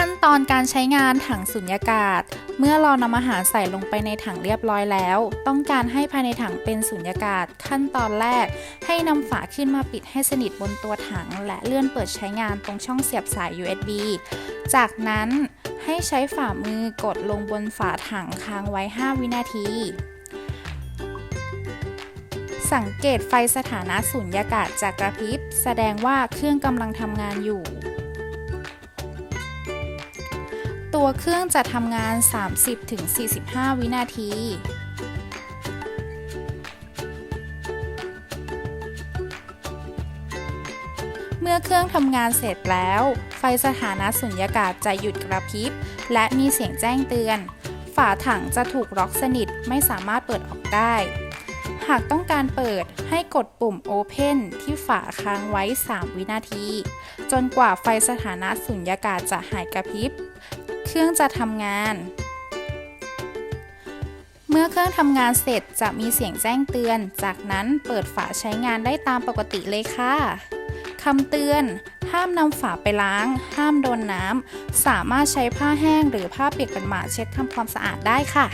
ขั้นตอนการใช้งานถังสุญญากาศ เมื่อเรานำอาหารใส่ลงไปในถังเรียบร้อยแล้ว ต้องการให้ภายในถังเป็นสุญญากาศ ขั้นตอนแรก ให้นำฝาขึ้นมาปิดให้สนิทบนตัวถัง และเลื่อนเปิดใช้งานตรงช่องเสียบสาย USB จากนั้นให้ใช้ฝ่ามือกดลงบนฝาถังค้างไว้ 5 วินาที สังเกตไฟสถานะสุญญากาศจากกระพริบ แสดงว่าเครื่องกำลังทำงานอยู่ ตัวเครื่องจะทำงาน 30-45 วินาที เมื่อเครื่องทำงานเสร็จแล้ว ไฟสถานะสุญญากาศจะหยุดกระพริบ และมีเสียงแจ้งเตือน ฝาถังจะถูกล็อกสนิทไม่สามารถเปิดออกได้ หากต้องการเปิดให้กดปุ่ม Open ที่ฝาค้างไว้ 3 วินาที จนกว่าไฟสถานะสุญญากาศจะหายกระพริบ รื่องจะทำงาน เมื่อเครื่องทำงานเสร็จจะมีเสียงแจ้งเตือน จากนั้นเปิดฝาใช้งานได้ตามปกติเลยค่ะคำเตือน ห้ามนำฝาไปล้าง ห้ามโดนน้ำ สามารถใช้ผ้าแห้งหรือผ้าเปียกเป็นหมาเช็ดทำความสะอาดได้ค่ะ